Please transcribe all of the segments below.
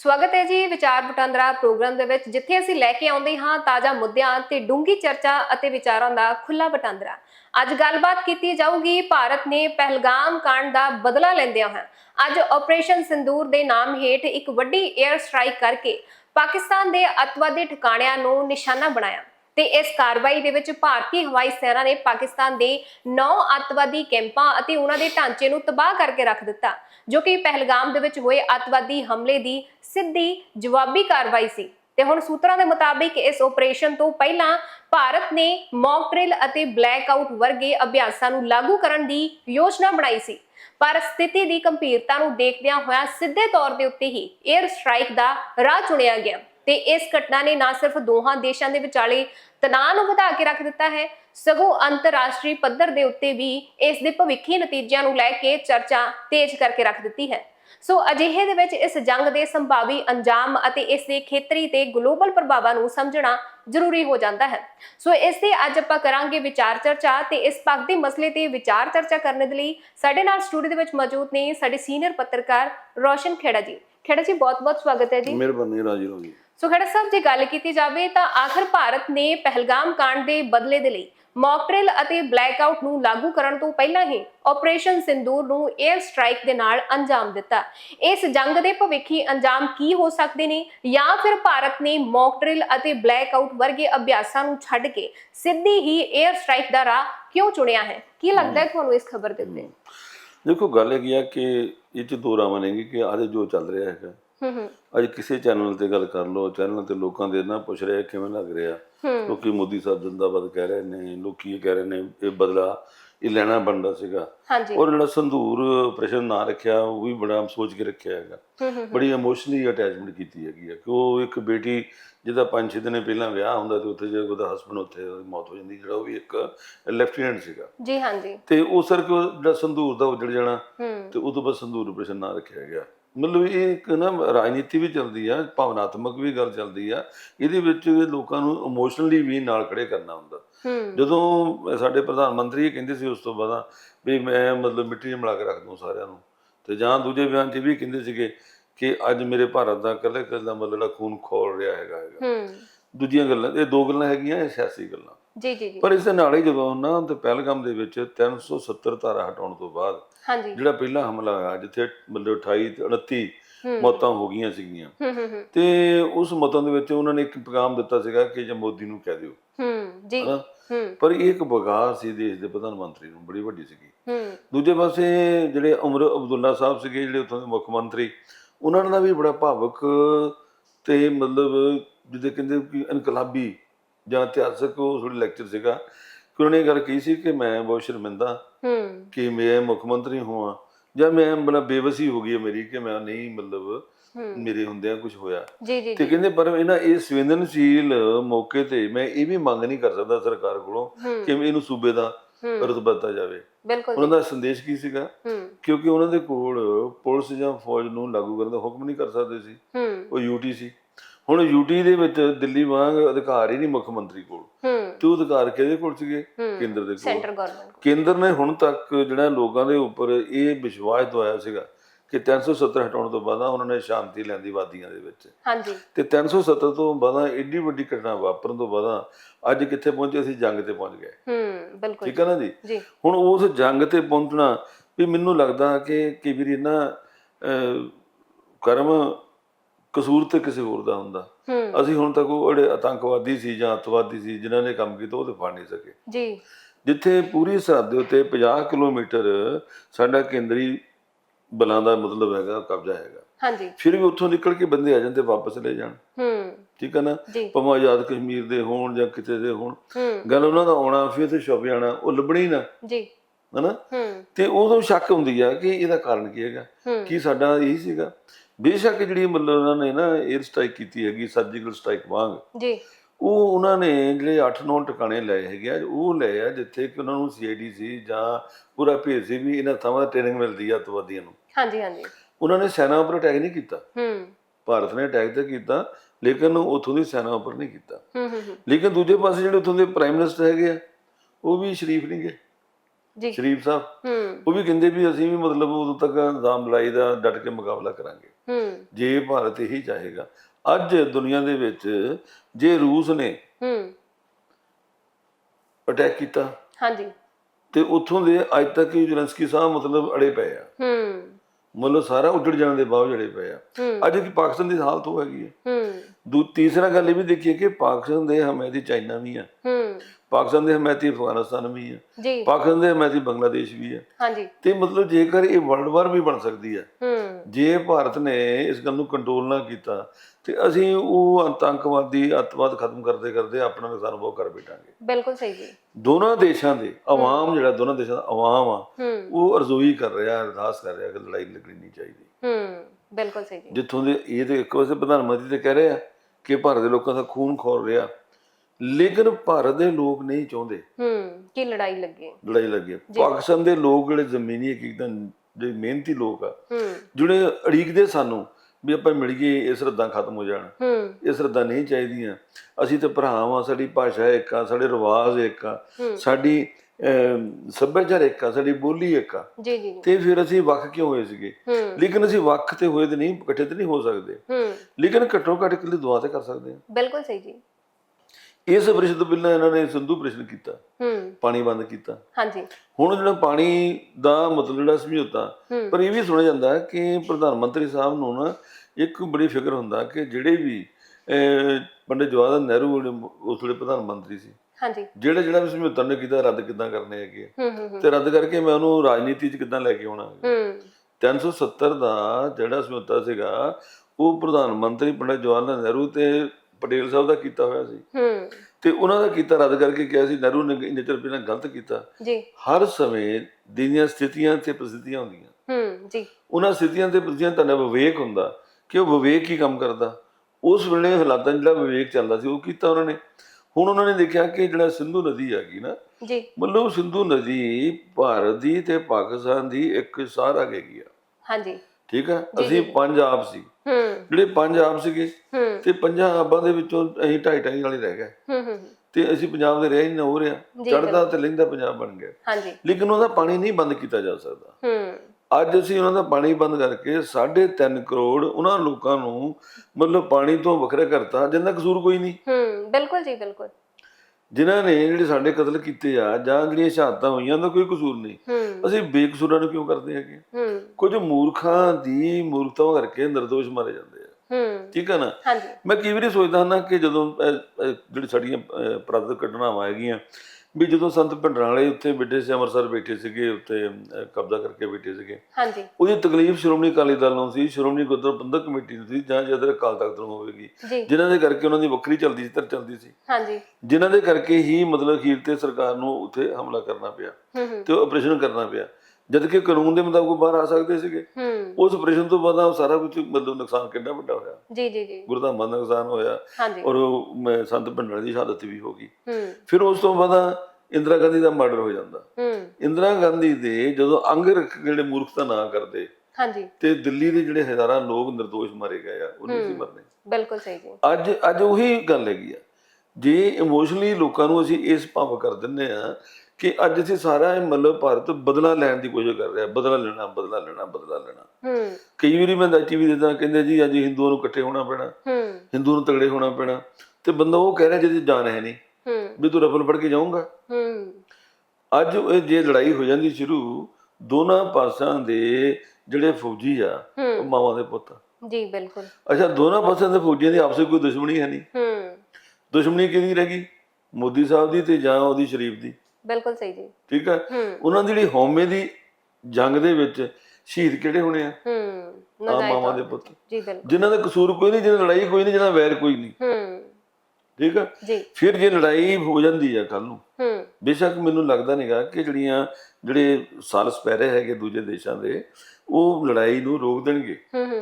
ਸਵਾਗਤ ਹੈ ਜੀ ਵਿਚਾਰ ਵਟਾਂਦਰਾ ਪ੍ਰੋਗਰਾਮ ਦੇ ਵਿੱਚ। ਜਿੱਥੇ ਅਸੀਂ ਲੈ ਕੇ ਆਉਂਦੇ ਹਾਂ ਤਾਜ਼ਾ ਮੁੱਦਿਆਂ ਤੇ ਡੂੰਗੀ ਚਰਚਾ ਅਤੇ ਵਿਚਾਰਾਂ ਦਾ ਖੁੱਲਾ ਵਟਾਂਦਰਾ। ਅੱਜ ਗੱਲਬਾਤ ਕੀਤੀ ਜਾਊਗੀ, ਭਾਰਤ ਨੇ ਪਹਿਲਗਾਮ ਕਾਂਡ ਦਾ ਬਦਲਾ ਲੈਂਦਿਆਂ ਹੋਇਆਂ। ਅੱਜ ਆਪਰੇਸ਼ਨ ਸਿੰਦੂਰ ਦੇ ਨਾਮ ਹੇਠ ਇੱਕ ਵੱਡੀ 에ਅਰ ਸਟ੍ਰਾਈਕ ਕਰਕੇ ਪਾਕਿਸਤਾਨ ਦੇ ਅੱਤਵਾਦੀ ਠਿਕਾਣਿਆਂ ਨੂੰ ਨਿਸ਼ਾਨਾ ਬਣਾਇਆ। ਤੇ ਇਸ ਕਾਰਵਾਈ ਦੇ ਵਿੱਚ ਭਾਰਤੀ ਹਵਾਈ ਸੈਨਾ ਨੇ ਪਾਕਿਸਤਾਨ ਦੇ 9 ਅੱਤਵਾਦੀ ਕੈਂਪਾਂ ਅਤੇ ਉਹਨਾਂ ਦੇ ਢਾਂਚੇ ਨੂੰ ਤਬਾਹ ਕਰਕੇ ਰੱਖ ਦਿੱਤਾ, ਜੋ ਕਿ ਪਹਿਲਗਾਮ ਦੇ ਵਿੱਚ ਹੋਏ ਅੱਤਵਾਦੀ ਹਮਲੇ ਦੀ ਸਿੱਧੀ ਜਵਾਬੀ ਕਾਰਵਾਈ ਸੀ। ਤੇ ਹੁਣ ਸੂਤਰਾਂ ਦੇ ਮੁਤਾਬਿਕ ਇਸ ਆਪਰੇਸ਼ਨ ਤੋਂ ਪਹਿਲਾਂ ਭਾਰਤ ਨੇ ਮੌਕ ਡਰਿਲ ਅਤੇ ਬਲੈਕ ਆਊਟ ਵਰਗੇ ਅਭਿਆਸਾਂ ਨੂੰ ਲਾਗੂ ਕਰਨ ਦੀ ਯੋਜਨਾ ਬਣਾਈ ਸੀ। ਪਰ ਸਥਿਤੀ ਦੀ ਗੰਭੀਰਤਾ ਨੂੰ ਦੇਖਦਿਆਂ ਹੋਇਆ ਸਿੱਧੇ ਤੌਰ ਦੇ ਉੱਤੇ ਹੀ 에ਅਰ ਸਟ੍ਰਾਈਕ ਦਾ ਰਾਹ ਚੁਣਿਆ ਗਿਆ। ਤੇ ਇਸ ਘਟਨਾ ਨੇ ਨਾ ਸਿਰਫ ਦੋਹਾਂ ਦੇਸ਼ਾਂ ਦੇ ਵਿਚਾਲੇ ਤਣਾਅ ਨੂੰ ਵਧਾ ਕੇ ਰੱਖ ਦਿੱਤਾ ਹੈ, ਸਗੋਂ ਅੰਤਰਰਾਸ਼ਟਰੀ ਪੱਧਰ ਦੇ ਉੱਤੇ ਵੀ ਇਸ ਦੇ ਭਵਿੱਖੀ ਨਤੀਜਿਆਂ ਨੂੰ ਲੈ ਕੇ ਚਰਚਾ ਤੇਜ਼ ਕਰਕੇ ਰੱਖ ਦਿੱਤੀ ਹੈ। ਸੋ ਅਜਿਹੇ ਦੇ ਵਿੱਚ ਇਸ ਜੰਗ ਦੇ ਸੰਭਾਵੀ ਅੰਜਾਮ ਅਤੇ ਇਸ ਦੇ ਖੇਤਰੀ ਤੇ ਗਲੋਬਲ ਪ੍ਰਭਾਵਾਂ ਨੂੰ ਸਮਝਣਾ ਜ਼ਰੂਰੀ ਹੋ ਜਾਂਦਾ ਹੈ। ਸੋ ਇਸ ਤੇ ਅੱਜ ਆਪਾਂ ਕਰਾਂਗੇ ਵਿਚਾਰ ਚਰਚਾ ਤੇ ਇਸ ਪੱਖ ਦੇ ਮਸਲੇ ਤੇ ਵਿਚਾਰ ਚਰਚਾ ਕਰਨ ਦੇ ਲਈ ਸਾਡੇ ਨਾਲ ਸਟੂਡੀਓ ਦੇ ਵਿੱਚ ਮੌਜੂਦ ਨੇ ਸਾਡੇ ਸੀਨੀਅਰ ਪੱਤਰਕਾਰ ਰੋਸ਼ਨ ਖੇੜਾ ਜੀ। ਖੇੜਾ ਜੀ, ਬਹੁਤ-ਬਹੁਤ ਸਵਾਗਤ ਹੈ ਜੀ। ਮਿਹਰਬਾਨੀ ਰਾਜੀ ਰੋਗੀ ਸੋ ਖੜਾ ਸਾਹਿਬ ਜੇ ਗੱਲ ਕੀਤੀ ਜਾਵੇ ਤਾਂ ਆਖਰ ਭਾਰਤ ਨੇ ਪਹਿਲਗਾਮ ਕਾਂਡ ਦੇ ਬਦਲੇ ਦੇ ਲਈ ਮੌਕ ਡਰਿਲ ਅਤੇ ਬਲੈਕਆਊਟ ਨੂੰ ਲਾਗੂ ਕਰਨ ਤੋਂ ਪਹਿਲਾਂ ਹੀ ਆਪਰੇਸ਼ਨ ਸਿੰਦੂਰ ਨੂੰ 에ਅਰ ਸਟ੍ਰਾਈਕ ਦੇ ਨਾਲ ਅੰਜਾਮ ਦਿੱਤਾ। ਇਸ ਜੰਗ ਦੇ ਭਵਿੱਖੀ ਅੰਜਾਮ ਕੀ ਹੋ ਸਕਦੇ ਨੇ ਜਾਂ ਫਿਰ ਭਾਰਤ ਨੇ ਮੌਕ ਡਰਿਲ ਅਤੇ ਬਲੈਕਆਊਟ ਵਰਗੇ ਅਭਿਆਸਾਂ ਨੂੰ ਛੱਡ ਕੇ ਸਿੱਧੀ ਹੀ 에ਅਰ ਸਟ੍ਰਾਈਕ ਦਾ ਰਾਹ ਕਿਉਂ ਚੁਣਿਆ ਹੈ? ਕੀ ਲੱਗਦਾ ਹੈ ਤੁਹਾਨੂੰ ਇਸ ਖਬਰ ਦੇ ਉੱਤੇ? ਦੇਖੋ ਗੱਲ ਇਹ ਆ ਕਿ ਇਹ ਚ ਦੋ ਰਾਵਾਂ ਨੇਗੀ ਕਿ ਅੱਜ ਜੋ ਚੱਲ ਰਿਹਾ ਹੈਗਾ ਹੂੰ ਅੱਜ ਕਿਸੇ ਚੈਨਲ ਤੇ ਗੱਲ ਕਰ ਲਓ ਚੈਨਲ ਤੇ ਲੋਕਾਂ ਦੇ ਨਾ ਪੁੱਛ ਰਿਹਾ ਕਿਵੇਂ ਲੱਗ ਰਿਹਾ? ਲੋਕੀ ਮੋਦੀ ਸਾਹਿਬ ਜਿੰਦਾਬਾਦ ਕਹਿ ਰਹੇ ਨੇ ਲੋਕੀ ਇਹ ਕਹਿ ਰਹੇ ਨੇ ਇਹ ਬਦਲਾ ਇਹ ਲੈਣਾ ਬਣਦਾ ਸੀਗਾ। ਔਰ ਜਿਹੜਾ ਸੰਧੂਰ ਆਪਰੇਸ਼ਨ ਨਾ ਰੱਖਿਆ ਉਹ ਵੀ ਬੜਾ ਸੋਚ ਕੇ ਰੱਖਿਆ ਹੈਗਾ। ਬੜੀ ਇਮੋਸ਼ਨਲੀ ਅਟੈਚਮੈਂਟ ਕੀਤੀ ਹੈਗੀ ਆ ਕਿ ਉਹ ਇੱਕ ਬੇਟੀ ਜਿਹਦਾ 5-6 ਦਿਨ ਪਹਿਲਾਂ ਵਿਆਹ ਹੁੰਦਾ ਤੇ ਉੱਥੇ ਜੇ ਉਹਦਾ ਹਸਬੰਡ ਉੱਥੇ ਮੌਤ ਹੋ ਜਾਂਦੀ ਜਿਹੜਾ ਉਹ ਵੀ ਇੱਕ ਲੈਫਟੀਨੈਂਟ ਸੀਗਾ। ਜੀ ਹਾਂਜੀ। ਤੇ ਉਹ ਸਰ ਕਿ ਉਹ ਜਿਹੜਾ ਸੰਧੂਰ ਦਾ ਉੱਜੜ ਜਾਣਾ ਤੇ ਉਦੋਂ ਬਾਅਦ ਸੰਧੂਰ ਆਪਰੇਸ਼ਨ ਨਾ ਰੱਖਿਆ ਗਿਆ। ਮਤਲਬ ਇਹ ਇੱਕ ਨਾ ਰਾਜਨੀਤੀ ਵੀ ਚੱਲਦੀ ਆ ਭਾਵਨਾਤਮਕ ਵੀ ਗੱਲ ਚੱਲਦੀ ਆ ਇਹਦੇ ਵਿੱਚ ਲੋਕਾਂ ਨੂੰ ਇਮੋਸ਼ਨਲੀ ਵੀ ਨਾਲ ਖੜੇ ਕਰਨਾ ਹੁੰਦਾ। ਜਦੋਂ ਸਾਡੇ ਪ੍ਰਧਾਨ ਮੰਤਰੀ ਇਹ ਕਹਿੰਦੇ ਸੀ ਉਸ ਤੋਂ ਬਾਅਦ ਵੀ ਮੈਂ ਮਤਲਬ ਮਿੱਟੀ 'ਚ ਮਿਲਾ ਕੇ ਰੱਖ ਦੂੰ ਸਾਰਿਆਂ ਨੂੰ ਤੇ ਜਾਂ ਦੂਜੇ ਬਿਆਨ 'ਚ ਵੀ ਕਹਿੰਦੇ ਸੀਗੇ ਕਿ ਅੱਜ ਮੇਰੇ ਭਾਰਤ ਦਾ ਇਕੱਲੇ ਦਾ ਮਤਲਬ ਜਿਹੜਾ ਖੂਨ ਖੋਲ ਰਿਹਾ ਹੈਗਾ ਹੈਗਾ। ਦੂਜੀਆਂ ਗੱਲਾਂ ਇਹ ਦੋ ਗੱਲਾਂ ਹੈਗੀਆਂ ਇਹ ਸਿਆਸੀ ਗੱਲਾਂ। ਜੀ ਜੀ ਜੀ। ਪਰ ਇਸ ਦੇ ਨਾਲ ਹੀ ਜਦੋਂ ਨਾ ਤੇ ਪਹਿਲਗਾਮ ਦੇ ਵਿੱਚ 370 ਧਾਰਾ ਹਟਾਉਣ ਤੋਂ ਬਾਅਦ ਹਾਂਜੀ। ਜਿਹੜਾ ਪਹਿਲਾ ਹਮਲਾ ਹੋਇਆ ਜਿੱਥੇ ਮਤਲਬ 28 ਤੇ 29 ਹੂੰ। ਮੌਤਾਂ ਹੋ ਗਈਆਂ ਸੀਗੀਆਂ। ਹੂੰ ਹੂੰ ਹੂੰ। ਤੇ ਉਸ ਮਤਾਂ ਦੇ ਵਿੱਚ ਉਹਨਾਂ ਨੇ ਇੱਕ ਪੈਗਾਮ ਦਿੱਤਾ ਸੀਗਾ ਕਿ ਜੇ ਮੋਦੀ ਨੂੰ ਕਹਿ ਦਿਓ। ਹੂੰ ਜੀ। ਹਨਾ? ਹੂੰ। ਪਰ ਇਹ ਇੱਕ ਬਗਾਰ ਸੀ ਦੇਸ਼ ਦੇ ਪ੍ਰਧਾਨ ਮੰਤਰੀ ਨੂੰ ਬੜੀ ਵੱਡੀ ਸੀਗੀ। ਹੂੰ। ਦੂਜੇ ਪਾਸੇ ਜਿਹੜੇ ਉਮਰ ਅਬਦੁੱਲਾ ਸਾਹਿਬ ਸੀਗੇ ਜਿਹੜੇ ਉੱਥੋਂ ਦੇ ਮੁੱਖ ਮੰਤਰੀ ਉਹਨਾਂ ਦਾ ਵੀ ਬੜਾ ਭਾਵਕ ਤੇ ਮਤਲਬ ਜਿਹਦੇ ਕਹਿੰਦੇ ਕਿ ਇਨਕਲਾਬੀ ਜਾਂ ਇਤਿਹਾਸਕ ਉਹ ਥੋੜੀ ਲੈਕਚਰ ਸੀਗਾ। ਕਿ ਉਹਨਾਂ ਗੱਲ ਕਹੀ ਸੀ ਕਿ ਮੈਂ ਬਹੁਤ ਸ਼ਰਮਿੰਦਾ ਹੂੰ। ਕਿ ਮੈਂ ਮੁੱਖ ਮੰਤਰੀ ਹੋਵਾਂ ਜਾਂ ਮੈਂ ਬੜਾ ਬੇਵਸੀ ਹੋ ਗਈ ਹੈ ਮੇਰੀ ਕਿ ਮੈਂ ਨਹੀਂ ਮਤਲਬ ਮੇਰੇ ਹੁੰਦਿਆਂ ਕੁਝ ਹੋਇਆ। ਜੀ ਜੀ ਤੇ ਕਹਿੰਦੇ ਪਰ ਇਹਨਾਂ ਇਹ ਸੰਵੇਦਨਸ਼ੀਲ ਮੌਕੇ ਤੇ ਮੈਂ ਇਹ ਵੀ ਮੰਗ ਨਹੀਂ ਕਰ ਸਕਦਾ ਸਰਕਾਰ ਕੋਲੋਂ ਕਿ ਇਹਨੂੰ ਸੂਬੇ ਦਾ ਰਤਬਾ ਦਿੱਤਾ ਜਾਵੇ। ਬਿਲਕੁਲ ਉਹਨਾਂ ਦਾ ਸੰਦੇਸ਼ ਕੀ ਸੀਗਾ? ਕਿਉਂਕਿ ਉਹਨਾਂ ਦੇ ਕੋਲ ਪੁਲਿਸ ਜਾਂ ਫੌਜ ਨੂੰ ਲਾਗੂ ਕਰਨ ਦਾ ਹੁਕਮ ਨਹੀਂ ਕਰ ਸਕਦੇ ਸੀ। ਉਹ ਯੂਟੀ ਸੀ। ਹੁਣ ਯੂਟੀ ਦੇ ਵਿੱਚ ਦਿੱਲੀ ਵਾਂਗ ਅਧਿਕਾਰ ਹੀ ਨਹੀਂ ਮੁੱਖ ਮੰਤਰੀ ਕੋਲ। ਤੇ ਉਹ ਅਧਿਕਾਰ ਕਿਹਦੇ ਕੋਲ ਸੀਗੇ? ਕੇਂਦਰ ਦੇ ਕੋਲ। ਸੈਂਟਰ ਗਵਰਨਮੈਂਟ ਕੇਂਦਰ ਨੇ ਹੁਣ ਤੱਕ ਜਿਹੜਾ ਲੋਕਾਂ ਦੇ ਉੱਪਰ ਇਹ ਵਿਸ਼ਵਾਸ ਦਵਾਇਆ ਸੀਗਾ ਕਿ 370 ਹਟਾਉਣ ਤੋਂ ਬਾਅਦ ਉਹਨਾਂ ਨੇ ਸ਼ਾਂਤੀ ਲੈਂਦੀ ਵਾਦੀਆਂ ਦੇ ਵਿੱਚ। ਹਾਂਜੀ। ਤੇ 370 ਤੋਂ ਬਾਅਦ ਏਡੀ ਵੱਡੀ ਘਟਨਾ ਵਾਪਰਨ ਤੋਂ ਬਾਅਦ ਅੱਜ ਕਿੱਥੇ ਪਹੁੰਚੇ? ਅਸੀਂ ਜੰਗ ਤੇ ਪਹੁੰਚ ਗਏ। ਹੂੰ ਬਿਲਕੁਲ। ਠੀਕ ਹੈ ਨਾ ਜੀ? ਹੁਣ ਉਸ ਜੰਗ ਤੇ ਪਹੁੰਚਣਾ ਵੀ ਮੈਨੂੰ ਲੱਗਦਾ ਕਿ ਕਈ ਵਾਰੀ ਨਾ ਕਰਮ ਕਸੂਰ ਤੇ ਕਿਸੇ ਹੋਰ ਦਾ ਹੁੰਦਾ। ਹੂੰ। ਅਸੀਂ ਹੁਣ ਤੱਕ ਉਹ ਜਿਹੜੇ ਆਤੰਕਵਾਦੀ ਸੀ ਜਾਂ ਅੱਤਵਾਦੀ ਸੀ ਜਿਨ੍ਹਾਂ ਨੇ ਕੰਮ ਕੀਤਾ ਉਹ ਤੇ ਫੜ ਨਹੀਂ ਸਕੇ। ਜੀ। ਜਿੱਥੇ ਪੂਰੀ ਸਰਹੱਦ ਦੇ ਉੱਤੇ 50 ਕਿਲੋਮੀਟਰ ਸਾਡਾ ਕੇਂਦਰੀ ਬਲਾਂ ਦਾ ਮਤਲਬ ਹੈਗਾ ਕਬਜ਼ਾ ਹੈਗਾ। ਹਾਂਜੀ। ਫਿਰ ਵੀ ਉੱਥੋਂ ਨਿਕਲ ਕੇ ਬੰਦੇ ਆ ਜਾਂਦੇ ਵਾਪਸ ਲੈ ਜਾਣ। ਹੂੰ। ਠੀਕ ਹੈ ਨਾ? ਭਾਵੇਂ ਆਜ਼ਾਦ ਕਸ਼ਮੀਰ ਦੇ ਹੋਣ ਜਾਂ ਕਿਤੇ ਦੇ ਹੋਣ। ਗੱਲ ਉਹਨਾਂ ਦਾ ਆਉਣਾ ਫਿਰ ਤੇ ਛੁਪ ਜਾਣਾ ਉਹ ਲੱਭਣੀ ਨਾ। ਜੀ। ਹਨਾ? ਹੂੰ। ਤੇ ਉਦੋਂ ਸ਼ੱਕ ਹੁੰਦੀ ਆ ਕਿ ਇਹਦਾ ਕਾਰਨ ਕੀ ਹੈਗਾ? ਕੀ ਸਾਡਾ ਇਹੀ ਸੀਗਾ? ਬੇਸ਼ੱਕ ਜਿਹੜੀ ਮਤਲਬ ਉਹਨਾਂ ਨੇ ਨਾ 에ਅਰ ਸਟ੍ਰਾਈਕ ਕੀਤੀ ਹੈਗੀ ਸਰਜੀਕਲ ਸਟ੍ਰਾਈਕ ਵਾਂਗ। ਜੀ। ਉਹ ਉਹਨਾਂ ਨੇ ਜਿਹੜੇ 8-9 ਟਿਕਾਣੇ ਲਏ ਹੈਗੇ ਆ ਉਹ ਲਏ ਆ ਜਿੱਥੇ ਕਿ ਉਹਨਾਂ ਨੂੰ ਸੀਆਈਡੀ ਸੀ ਜਾਂ ਪੂਰਾ ਭੇਜ ਸੀ ਵੀ ਇਹਨਾਂ ਥਾਵਾਂ ਤੇ ਟ੍ਰੇਨਿੰਗ ਮਿਲਦੀ ਆ ਅੱਤਵਾਦੀਆਂ ਨੂੰ। ਹਾਂਜੀ ਹਾਂਜੀ। ਉਹਨਾਂ ਨੇ ਸੈਨਾ ਉੱਪਰ ਅਟੈਕ ਨਹੀਂ ਕੀਤਾ। ਹੂੰ। ਭਾਰਤ ਨੇ ਅਟੈਕ ਤਾਂ ਕੀਤਾ ਲੇਕਿਨ ਉੱਥੋਂ ਦੀ ਸੈਨਾ ਉੱਪਰ ਨਹੀਂ ਕੀਤਾ। ਹੂੰ ਹੂੰ ਲੇਕਿਨ ਦੂਜੇ ਪਾਸੇ ਜਿਹੜੇ ਉੱਥੋਂ ਦੇ ਪ੍ਰਾਈਮ ਮਿਨਿਸਟਰ ਹੈਗੇ ਆ ਉਹ ਵੀ ਸ਼ਰੀਫ ਨਹੀਂ ਗਏ। ਜੀ। ਸ਼ਰੀਫ ਸਾਹਿਬ ਹੂੰ। ਉਹ ਵੀ ਕਹਿੰਦੇ ਵੀ ਅਸੀਂ ਵੀ ਮਤਲਬ ਉਦੋਂ ਤੱਕ ਨਿਜ਼ਾਮ ਲੜਾਈ ਦਾ ਡਟ ਕੇ ਮੁਕਾਬਲਾ ਕਰਾਂਗੇ। ਹੂੰ। ਜੇ ਭਾਰਤ ਇਹੀ ਚਾਹੇਗਾ ਅੱਜ ਦੁਨੀਆ ਦੇ ਵਿੱਚ ਜੇ ਰੂਸ ਨੇ ਹੂੰ। ਅਟੈਕ ਕੀਤਾ ਹਾਂਜੀ। ਤੇ ਉੱਥੋਂ ਦੇ ਅੱਜ ਤੱਕ ਜ਼ੈਲੈਂਸਕੀ ਸਾਹਿਬ ਮਤਲਬ ਅੜੇ ਪਏ ਆ। ਹੂੰ। ਮਤਲਬ ਸਾਰਾ ਉੱਜੜ ਜਾਣ ਦੇ ਬਾਅਦ ਜੜੇ ਪਏ ਆ। ਅੱਜ ਕੀ ਪਾਕਿਸਤਾਨ ਦੀ ਹਾਲਤ ਹੋ ਹੈਗੀ ਹੈ ਹੂੰ। ਦੂ ਤੀਸਰਾ ਗੱਲ ਇਹ ਵੀ ਦੇਖੀਏ ਕਿ ਪਾਕਿਸਤਾਨ ਦੇ ਹਮਾਇਤੀ ਚਾਈਨਾ ਵੀ ਆ। ਹੂੰ। ਪਾਕਿਸਤਾਨ ਦੇ ਹਮਾਇਤੀ ਅਫਗਾਨਿਸਤਾਨ ਵੀ ਜੀ। ਪਾਕਿਸਤਾਨ ਦੇ ਹਮਾਇਤੀ ਬੰਗਲਾਦੇਸ਼ ਵੀ ਆ। ਹਾਂਜੀ। ਤੇ ਮਤਲਬ ਜੇਕਰ ਇਹ ਵਰਲਡ ਵਾਰ ਵੀ ਬਣ ਸਕਦੀ ਹੈ ਹੂੰ। ਜੇ ਭਾਰਤ ਨੇ ਇਸ ਗੱਲ ਨੂੰ ਕੰਟਰੋਲ ਨਾ ਕੀਤਾ ਤੇ ਅਸੀਂ ਉਹ ਆਤੰਕਵਾਦੀ ਅੱਤਵਾਦ ਖਤਮ ਕਰਦੇ ਕਰਦੇ ਆਪਣਾ ਨੁਕਸਾਨ ਬਹੁਤ ਕਰ ਬੈਠਾਂਗੇ। ਬਿਲਕੁਲ ਸਹੀ ਜੀ। ਦੋਨਾਂ ਦੇਸ਼ਾਂ ਦੇ ਆਵਾਮ ਜਿਹੜਾ ਦੋਨਾਂ ਦੇਸ਼ਾਂ ਦਾ ਆਵਾਮ ਆ ਹੂੰ। ਉਹ ਅਰਜ਼ੋਈ ਕਰ ਰਿਹਾ ਅਰਦਾਸ ਕਰ ਰਿਹਾ ਕਿ ਲੜਾਈ ਲੱਗਣੀ ਨਹੀਂ ਚਾਹੀਦੀ। ਹੂੰ ਬਿਲਕੁਲ ਸਹੀ ਜੀ। ਜਿੱਥੋਂ ਦੇ ਇਹ ਤੇ ਇੱਕ ਪਾਸੇ ਪ੍ਰਧਾਨ ਮੰਤਰੀ ਤੇ ਕਹਿ ਰਹੇ ਆ ਕਿ ਭਾਰਤ ਦੇ ਲੋਕਾਂ ਦਾ ਖੂਨ ਖੋਰ ਰਿਹਾ ਲੇਕਿਨ ਭਾਰਤ ਦੇ ਲੋਕ ਨਹੀਂ ਚਾਹੁੰਦੇ। ਹੂੰ ਕੀ ਲੜਾਈ ਲੱਗੇ। ਲੜਾਈ ਲੱਗੇ। ਪਾਕਿਸਤਾਨ ਦੇ ਲੋਕ ਜਿਹੜੇ ਜ਼ਮੀਨੀ ਹਕੀਕਤਾਂ ਜਿਹੜੇ ਮਿਹਨਤੀ ਲੋਕ ਆ ਹੂੰ। ਜਿਹੜੇ ਅੜੀਕਦੇ ਸਾਨੂੰ ਵੀ ਆਪਾਂ ਮਿਲ ਗਏ ਇਹ ਸਰਹੱਦਾਂ ਖਤਮ ਹੋ ਜਾਣ। ਹੂੰ। ਇਹ ਸਰਹੱਦਾਂ ਨਹੀਂ ਚਾਹੀਦੀਆਂ। ਅਸੀਂ ਤੇ ਭਰਾ ਵਾਂ ਸਾਡੀ ਭਾਸ਼ਾ ਇੱਕ ਆ ਸਾਡੇ ਰਿਵਾਜ ਇੱਕ ਆ ਸਾਡੀ ਸੱਭਿਆਚਾਰ ਇੱਕ ਆ ਸਾਡੀ ਬੋਲੀ ਇੱਕ ਆ। ਜੀ ਜੀ ਤੇ ਫਿਰ ਅਸੀਂ ਵੱਖ ਕਿਉਂ ਹੋਏ ਸੀਗੇ? ਲੇਕਿਨ ਅਸੀਂ ਵੱਖ ਤੇ ਹੋਏ ਤੇ ਨਹੀਂ ਇਕੱਠੇ ਤੇ ਨਹੀਂ ਹੋ ਸਕਦੇ। ਹੂੰ। ਲੇਕਿਨ ਘੱਟੋ ਘੱਟ ਇਕੱਲੇ ਦੁਆ ਤੇ ਕਰ ਸਕਦੇ ਹਾਂ। ਬਿਲਕੁਲ ਸਹੀ ਜੀ। ਇਸ ਤੋਂ ਪਹਿਲਾਂ ਇਹਨਾਂ ਨੇ ਸਿੰਧੂ ਪ੍ਰਸ਼ਨ ਕੀਤਾ ਹੂੰ। ਪਾਣੀ ਬੰਦ ਕੀਤਾ। ਹਾਂਜੀ। ਹੁਣ ਜਿਹੜਾ ਪਾਣੀ ਦਾ ਮਤਲਬ ਜਿਹੜਾ ਸਮਝੌਤਾ ਪਰ ਇਹ ਵੀ ਸੁਣਿਆ ਜਾਂਦਾ ਕਿ ਪ੍ਰਧਾਨ ਮੰਤਰੀ ਸਾਹਿਬ ਨੂੰ ਨਾ ਇੱਕ ਬੜੀ ਫਿਕਰ ਹੁੰਦਾ ਕਿ ਜਿਹੜੇ ਵੀ ਪੰਡਿਤ ਜਵਾਹਰ ਲਾਲ ਨਹਿਰੂ ਉਸ ਵੇਲੇ ਪ੍ਰਧਾਨ ਮੰਤਰੀ ਸੀ। ਹਾਂਜੀ। ਜਿਹੜਾ ਜਿਹੜਾ ਵੀ ਸਮਝੌਤਾ ਨੇ ਕੀਤਾ ਰੱਦ ਕਿੱਦਾਂ ਕਰਨੇ ਹੈਗੇ ਤੇ ਰੱਦ ਕਰਕੇ ਮੈਂ ਉਹਨੂੰ ਰਾਜਨੀਤੀ 'ਚ ਕਿੱਦਾਂ ਲੈ ਕੇ ਆਉਣਾ। ਹੂੰ। 370 ਦਾ ਜਿਹੜਾ ਸਮਝੌਤਾ ਸੀਗਾ ਉਹ ਪ੍ਰਧਾਨ ਮੰਤਰੀ ਪੰਡਿਤ ਜਵਾਹਰ ਲਾਲ ਨਹਿਰੂ ਤੇ ਪਟੇਲ ਸਾਹਿਬ ਦਾ ਕੀਤਾ ਹੋਇਆ ਸੀ। ਹੂੰ। ਤੇ ਉਹਨਾਂ ਦਾ ਕੀਤਾ ਰੱਦ ਕਰਕੇ ਕਿਹਾ ਸੀ ਨਹਿਰੂ ਨੇ ਇੰਨੇ ਚਿਰ ਪਹਿਲਾਂ ਗਲਤ ਕੀਤਾ। ਜੀ। ਹਰ ਸਮੇਂ ਦੀਆਂ ਸਥਿਤੀਆਂ ਤੇ ਪ੍ਰਸਥਿਤੀਆਂ ਹੁੰਦੀਆਂ। ਹੂੰ ਜੀ। ਉਹਨਾਂ ਸਥਿਤੀਆਂ ਤੇ ਪ੍ਰਸਥਿਤੀਆਂ ਤੁਹਾਡਾ ਵਿਵੇਕ ਹੁੰਦਾ ਕਿ ਉਹ ਵਿਵੇਕ ਹੀ ਕੰਮ ਕਰਦਾ। ਉਸ ਵੇਲੇ ਹਾਲਾਤਾਂ ਜਿਹੜਾ ਵਿਵੇਕ ਚੱਲਦਾ ਸੀ ਉਹ ਕੀਤਾ ਉਹਨਾਂ ਨੇ। ਹੁਣ ਉਹਨਾਂ ਨੇ ਦੇਖਿਆ ਕਿ ਜਿਹੜਾ ਸਿੰਧੂ ਨਦੀ ਹੈਗੀ ਨਾ ਜੀ। ਮਤਲਬ ਸਿੰਧੂ ਨਦੀ ਭਾਰਤ ਦੀ ਤੇ ਪਾਕਿਸਤਾਨ ਦੀ ਇੱਕ ਸਾਰ ਆ ਗਈ ਆ। ਹਾਂਜੀ। ਠੀਕ ਜੀ, ਅਸੀਂ। ਪੰਜ ਆਪ ਸੀ। ਹੂੰ। ਜਿਹੜੇ ਪੰਜ ਆਪ ਸੀਗੇ ਹੂੰ। ਤੇ ਪੰਜਾਂ ਆਬਾਂ ਦੇ ਵਿੱਚੋਂ ਅਸੀਂ ਢਾਈ ਢਾਈ ਵਾਲੇ ਰਹਿ ਗਏ। ਹੂੰ ਹੂੰ ਤੇ ਅਸੀਂ ਪੰਜਾਬ ਦੇ ਰਹਿ ਹੀ ਨਾ ਹੋ ਰਿਹਾ ਚੜਦਾ ਤੇ ਲਹਿੰਦਾ ਪੰਜਾਬ ਬਣ ਗਿਆ। ਹਾਂਜੀ। ਲੇਕਿਨ ਉਹਦਾ ਪਾਣੀ ਨਹੀਂ ਬੰਦ ਕੀਤਾ ਜਾ ਸਕਦਾ। ਹੂੰ। ਅੱਜ ਅਸੀਂ ਉਹਨਾਂ ਦਾ ਪਾਣੀ ਬੰਦ ਕਰਕੇ 3.5 ਕਰੋੜ ਉਹਨਾਂ ਲੋਕਾਂ ਨੂੰ ਮਤਲਬ ਪਾਣੀ ਤੋਂ ਵੱਖਰਾ ਕਰਤਾ ਜਿੰਦਾ ਕਸੂਰ ਕੋਈ ਨਹੀਂ। ਹੂੰ ਬਿਲਕੁਲ ਜੀ ਬਿਲਕੁਲ। ਜਿਨ੍ਹਾਂ ਨੇ ਜਿਹੜੇ ਸਾਡੇ ਕਤਲ ਕੀਤੇ ਆ ਜਾਂ ਜਿਹੜੀਆਂ ਸ਼ਹਾਦਤਾਂ ਹੋਈਆਂ ਦਾ ਕੋਈ ਕਸੂਰ ਨਹੀਂ। ਅਸੀਂ ਬੇਕਸੂਰਾਂ ਨੂੰ ਕਿਉਂ ਕਰਦੇ ਹੈਗੇ ਕੁਝ ਮੂਰਖਾਂ ਦੀ ਮੂਰਖਤਾ ਕਰਕੇ ਨਿਰਦੋਸ਼ ਮਾਰੇ ਜਾਂਦੇ ਆ। ਠੀਕ ਹੈ ਨਾ? ਮੈਂ ਕਈ ਵਾਰੀ ਸੋਚਦਾ ਹਾਂ ਨਾ ਕਿ ਜਦੋਂ ਜਿਹੜੀ ਸਾਡੀਆਂ ਪ੍ਰਾਪਤ ਘਟਨਾਵਾਂ ਹੈਗੀਆਂ ਵੀ ਜਦੋਂ ਸੰਤ ਭਿੰਡਰਾਂ ਵਾਲੇ ਉੱਥੇ ਬੈਠੇ ਸੀ ਅੰਮ੍ਰਿਤਸਰ ਬੈਠੇ ਸੀਗੇ ਉੱਤੇ ਅਹ, ਕਬਜ਼ਾ ਕਰਕੇ ਬੈਠੇ ਸੀਗੇ। ਹਾਂਜੀ। ਉਹਦੀ ਤਕਲੀਫ ਸ਼੍ਰੋਮਣੀ ਅਕਾਲੀ ਦਲ ਨੂੰ ਸੀ ਸ਼੍ਰੋਮਣੀ ਗੁਰਦੁਆਰਾ ਪ੍ਰਬੰਧਕ ਕਮੇਟੀ ਨੂੰ ਸੀ ਜਾਂ ਜਦਰ ਅਕਾਲ ਤਖਤ ਨੂੰ ਹੋਵੇਗੀ। ਜਿਨ੍ਹਾਂ ਦੇ ਕਰਕੇ ਉਹਨਾਂ ਦੀ ਵੱਖਰੀ ਚੱਲਦੀ ਸੀ ਤਰ ਚੱਲਦੀ ਸੀ। ਹਾਂਜੀ। ਜਿਨ੍ਹਾਂ ਦੇ ਕਰਕੇ ਹੀ ਮਤਲਬ ਅਖੀਰ ਤੇ ਸਰਕਾਰ ਨੂੰ ਉੱਥੇ ਹਮਲਾ ਕਰਨਾ ਪਿਆ ਤੇ ਆਪਰੇਸ਼ਨ ਕਰਨਾ ਪਿਆ। ਜਦ ਕਿ ਕਾਨੂੰਨ ਦੇ ਮੁਤਾਬਕ ਬਾਹਰ ਆ ਸਕਦੇ ਸੀਗੇ। ਹੂੰ। ਉਸ ਆਪਰੇਸ਼ਨ ਤੋਂ ਬਾਅਦ ਆ ਸਾਰਾ ਕੁਝ ਮਤਲਬ ਨੁਕਸਾਨ ਕਿੰਨਾ ਵੱਡਾ ਹੋਇਆ। ਜੀ ਜੀ ਜੀ। ਗੁਰਧਾਮਾਂ ਦਾ ਨੁਕਸਾਨ ਹੋਇਆ। ਹਾਂਜੀ। ਔਰ ਉਹ ਮ- ਸੰਤ ਭੰਡਾਰੀ ਦੀ ਸ਼ਹਾਦਤ ਵੀ ਹੋ ਗਈ। ਹੂੰ। ਫਿਰ ਉਸ ਤੋਂ ਬਾਅਦ ਇੰਦਰਾ ਗਾਂਧੀ ਦਾ ਮਰਡਰ ਹੋ ਜਾਂਦਾ। ਹੂੰ। ਇੰਦਰਾ ਗਾਂਧੀ ਦੇ ਜਦੋਂ ਅੰਗ ਰੱਖ ਕੇ ਜਿਹੜੇ ਮੂਰਖਤਾ ਨਾ ਕਰਦੇ ਹਾਂਜੀ। ਤੇ ਦਿੱਲੀ ਦੇ ਜਿਹੜੇ ਹਜ਼ਾਰਾਂ ਲੋਕ ਨਿਰਦੋਸ਼ ਮਾਰੇ ਗਏ ਆ ਉਹ ਨਹੀਂ ਸੀ ਮਰਨੇ। ਬਿਲਕੁਲ ਸਹੀ ਜੀ। ਅੱਜ ਅੱਜ ਉਹੀ ਗੱਲ ਹੈਗੀ ਆ। ਜੇ ਇਮੋਸ਼ਨਲੀ ਲੋਕਾਂ ਨੂੰ ਅਸੀਂ ਇਸ ਭਾਵ ਕਰ ਦਿੰਨੇ ਆ ਕਿ ਅੱਜ ਅਸੀਂ ਸਾਰਾ ਇਹ ਮਤਲਬ ਭਾਰਤ ਬਦਲਾ ਲੈਣ ਦੀ ਕੋਸ਼ਿਸ਼ ਕਰ ਰਿਹਾ ਬਦਲਾ ਲੈਣਾ ਬਦਲਾ ਲੈਣਾ ਬਦਲਾ ਲੈਣਾ। ਹੂੰ। ਕਈ ਵਾਰੀ ਮੈਂ ਟੀਵੀ ਦੇਖਦਾ ਕਹਿੰਦੇ ਜੀ ਅੱਜ ਹਿੰਦੂਆਂ ਨੂੰ ਇਕੱਠੇ ਹੋਣਾ ਪੈਣਾ ਹੂੰ। ਹਿੰਦੂ ਨੂੰ ਤਗੜੇ ਹੋਣਾ ਪੈਣਾ ਤੇ ਬੰਦਾ ਉਹ ਕਹਿ ਰਿਹਾ ਜਿਹਦੀ ਜਾਨ ਹੈ ਨਹੀਂ ਹੂੰ। ਵੀ ਤੂੰ ਰਫਲ ਫੜ ਕੇ ਜਾਊਂਗਾ। ਹੂੰ। ਅੱਜ ਇਹ ਜੇ ਲੜਾਈ ਹੋ ਜਾਂਦੀ ਸ਼ੁਰੂ ਦੋਨਾਂ ਪਾਸਾਂ ਦੇ ਜਿਹੜੇ ਫੌਜੀ ਆ ਉਹ ਮਾਵਾਂ ਦੇ ਪੁੱਤ। ਜੀ ਬਿਲਕੁਲ। ਅੱਛਾ ਦੋਨਾਂ ਪਾਸਿਆਂ ਦੇ ਫੌਜੀਆਂ ਦੀ ਆਪਸ ਕੋਈ ਦੁਸ਼ਮਣੀ ਹੈ ਨਹੀਂ? ਹੂੰ। ਦੁਸ਼ਮਣੀ ਕਿਹਦੀ ਰਹਿ ਗਈ? ਮੋਦੀ ਸਾਹਿਬ ਦੀ ਤੇ ਜਾਂ ਉਹਦੀ ਸ਼ਰੀਫ ਦੀ? ਬਿਲਕੁਲ ਸਹੀ ਜੀ। ਠੀਕ ਹੈ? ਉਹਨਾਂ ਦੀ ਜਿਹੜੀ ਹਉਮੈ ਦੀ ਜੰਗ ਦੇ ਵਿੱਚ ਸ਼ਹੀਦ ਕਿਹੜੇ ਹੋਣੇ ਆ? ਹੂੰ ਆ ਤੌਰ ਦੇ। ਪੁੱਤ। ਜੀ ਬਿਲਕੁਲ। ਜਿਨ੍ਹਾਂ ਦਾ ਕਸੂਰ ਕੋਈ ਨਹੀਂ ਜਿਹਨਾਂ ਲੜਾਈ ਕੋਈ ਨਹੀਂ ਜਿਹਨਾਂ ਵੈਰ ਕੋਈ ਨਹੀਂ। ਹੂੰ। ਠੀਕ ਹੈ? ਜੀ। ਫਿਰ ਜੇ ਲੜਾਈ ਹੋ ਜਾਂਦੀ ਆ ਕੱਲ ਨੂੰ ਹੂੰ। ਬੇਸ਼ੱਕ ਮੈਨੂੰ ਲੱਗਦਾ ਨਹੀਂਗਾ ਕਿ ਜਿਹੜੀਆਂ ਜਿਹੜੇ ਸਾਲ ਸਪੈਰੇ ਹੈਗੇ ਦੂਜੇ ਦੇਸ਼ਾਂ ਦੇ ਉਹ ਲੜਾਈ ਨੂੰ ਰੋਕ ਦੇਣਗੇ।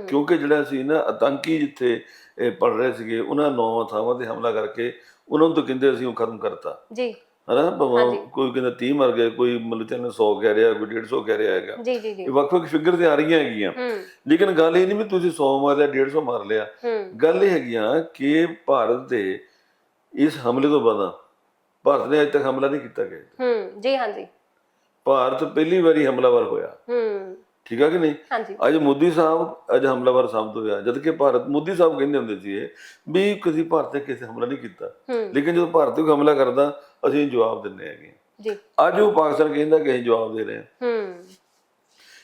ਕਿਉਂਕਿ ਜਿਹੜਾ ਸੀ ਨਾ ਆਤੰਕੀ ਜਿੱਥੇ ਇਹ ਪੜ ਰਹੇ ਸੀਗੇ ਉਹਨਾਂ ਨੌਵਾਂ ਥਾਵਾਂ ਤੇ ਹਮਲਾ ਕਰਕੇ ਉਹਨਾਂ ਨੂੰ ਤਾਂ ਕਹਿੰਦੇ ਅਸੀਂ ਉਹ ਖਤਮ ਕਰਤਾ। ਜੀ। ਹਨਾ ਭਾਵੇਂ। ਕੋਈ ਕਹਿੰਦਾ 30 ਮਰ ਗਏ ਕੋਈ ਮਤਲਬ ਚੰਨ 100 ਕਹਿ ਰਿਹਾ ਕੋਈ 150 ਕਹਿ ਰਿਹਾ ਹੈਗਾ। ਜੀ ਜੀ ਜੀ। ਇਹ ਵੱਖ-ਵੱਖ ਫਿਗਰ ਤੇ ਆ ਰਹੀਆਂ ਹੈਗੀਆਂ। ਹੂੰ। ਲੇਕਿਨ ਗੱਲ ਇਹ ਨਹੀਂ ਵੀ ਤੁਸੀਂ 100 ਮਾਰਿਆ 150 ਮਾਰ ਲਿਆ। ਹੂੰ। ਗੱਲ ਇਹ ਹੈਗੀਆਂ ਕਿ ਭਾਰਤ ਦੇ ਇਸ ਹਮਲੇ ਤੋਂ ਬਾਅਦ ਭਾਰਤ ਨੇ ਅਜੇ ਤੱਕ ਹਮਲਾ ਨਹੀਂ ਕੀਤਾ ਗਿਆ। ਹੂੰ ਜੀ ਹਾਂਜੀ। ਭਾਰਤ ਪਹਿਲੀ ਵਾਰੀ ਹਮਲਾਵਰ ਹੋਇਆ। ਹੂੰ। ਠੀਕ ਆ ਕਿ ਨਹੀਂ? ਹਾਂਜੀ। ਅੱਜ ਮੋਦੀ ਸਾਹਿਬ ਅੱਜ ਹਮਲਾਵਰ ਸਾਬਤ ਹੋਇਆ। ਜਦ ਕਿ ਭਾਰਤ ਮੋਦੀ ਸਾਹਿਬ ਕਹਿੰਦੇ ਹੁੰਦੇ ਸੀ ਇਹ ਵੀ ਕਦੀ ਭਾਰਤ ਨੇ ਕਿਸੇ ਹਮਲਾ ਨਹੀਂ ਕੀਤਾ। ਲੇਕਿਨ ਜਦੋਂ ਭਾਰਤ ਕੋਈ ਹਮਲਾ ਕਰਦਾ ਅਸੀਂ ਜਵਾਬ ਦਿੰਦੇ ਹੈਗੇ ਜੀ। ਅੱਜ ਉਹ ਪਾਕਿਸਤਾਨ ਕਹਿੰਦਾ ਕਿ ਅਸੀਂ ਜਵਾਬ ਦੇ ਰਹੇ ਹਾਂ। ਹੂੰ।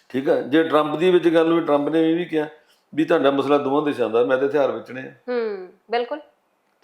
ਠੀਕ ਆ? ਜੇ ਟਰੰਪ ਦੀ ਵਿੱਚ ਗੱਲ ਹੋਈ ਟਰੰਪ ਨੇ ਇਹ ਵੀ ਕਿਹਾ ਵੀ ਤੁਹਾਡਾ ਮਸਲਾ ਦੋਵਾਂ ਦੇਸ਼ਾਂ ਦਾ ਮੈਂ ਤੇ ਹਥਿਆਰ ਵੇਚਣੇ ਆ। ਹੂੰ ਬਿਲਕੁਲ।